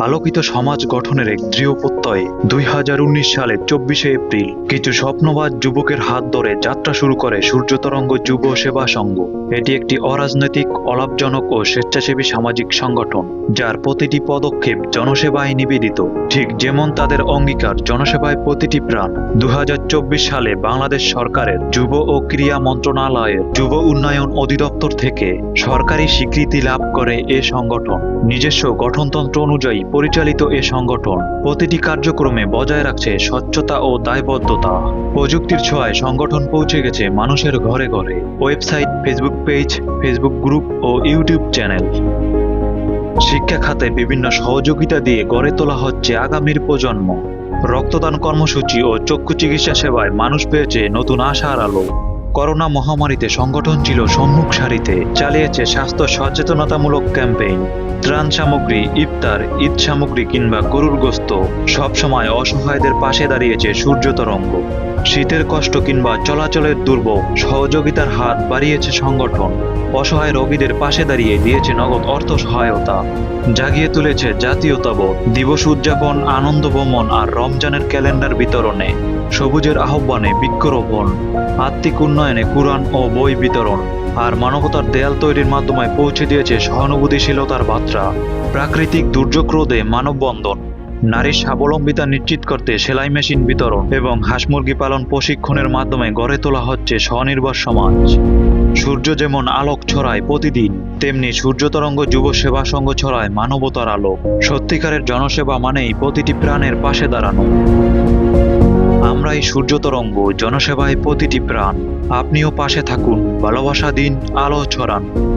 আলোকিত সমাজ গঠনের এক দৃঢ় প্রত্যয়ে দুই হাজার উনিশ সালের চব্বিশে এপ্রিল। কিছু স্বপ্নবাদ যুবকের হাত ধরে যাত্রা শুরু করে সূর্য তরঙ্গ যুব সেবা সংঘ। এটি একটি অরাজনৈতিক, অলাভজনক ও স্বেচ্ছাসেবী সামাজিক সংগঠন, যার প্রতিটি পদক্ষেপ জনসেবায় নিবেদিত। ঠিক যেমন তাদের অঙ্গীকার জনসেবায় প্রতিটি প্রাণ। দু হাজার চব্বিশ সালে বাংলাদেশ সরকারের যুব ও ক্রীড়া মন্ত্রণালয়ের যুব উন্নয়ন অধিদপ্তর থেকে সরকারি স্বীকৃতি লাভ করে এ সংগঠন। নিজস্ব গঠনতন্ত্র অনুযায়ী পরিচালিত এ সংগঠন প্রতিটি কার্যক্রমে বজায় রাখছে স্বচ্ছতা ও দায়বদ্ধতা। প্রযুক্তির ছোঁয়ায় সংগঠন পৌঁছে গেছে মানুষের ঘরে ঘরে। Website, Facebook page, Facebook group ও ইউটিউব চ্যানেল। শিক্ষা খাতে বিভিন্ন সহযোগিতা দিয়ে গড়ে তোলা হচ্ছে আগামীর প্রজন্ম। রক্তদান কর্মসূচি ও চক্ষু চিকিৎসা সেবায় মানুষ পেয়েছে নতুন আশার আলো। করোনা মহামারীতে সংগঠন ছিল সম্মুখ সারিতে, চালিয়েছে স্বাস্থ্য সচেতনতামূলক ক্যাম্পেইন। ত্রাণ সামগ্রী, ইফতার, ঈদ সামগ্রী কিংবা গরুর গোস্ত, সবসময় অসহায়দের পাশে দাঁড়িয়েছে সূর্য তরঙ্গ শীতের কষ্ট কিংবা চলাচলের দুর্ভোগ, সহযোগিতার হাত বাড়িয়েছে সংগঠন। অসহায় রোগীদের পাশে দাঁড়িয়ে দিয়েছে নগদ অর্থ সহায়তা। জাগিয়ে তুলেছে জাতীয়তাবোধ, দিবস উদযাপন, আনন্দ ভ্রমণ আর রমজানের ক্যালেন্ডার বিতরণে। সবুজের আহ্বানে বৃক্ষরোপণ, আত্মিক উন্নয়নে কুরআন ও বই বিতরণ, আর মানবতার দেয়াল তৈরির মাধ্যমে পৌঁছে দিয়েছে সহানুভূতিশীলতার বার্তা। প্রাকৃতিক দুর্যোগ রোধে মানববন্ধন নারীর স্বাবলম্বিতা নিশ্চিত করতে সেলাই মেশিন বিতরণ এবং হাঁস মুরগি পালন প্রশিক্ষণের মাধ্যমে গড়ে তোলা হচ্ছে স্বনির্ভর সমাজ। সূর্য যেমন আলোক ছড়ায় প্রতিদিন, তেমনি সূর্য তরঙ্গ যুব সেবা সংঘ ছড়ায় মানবতার আলো। সত্যিকারের জনসেবা মানেই প্রতিটি প্রাণের পাশে দাঁড়ানো। আমরাই সূর্য তরঙ্গ জনসেবায় প্রতিটি প্রাণ। আপনিও পাশে থাকুন। ভালোবাসা দিন আলো ছড়ান।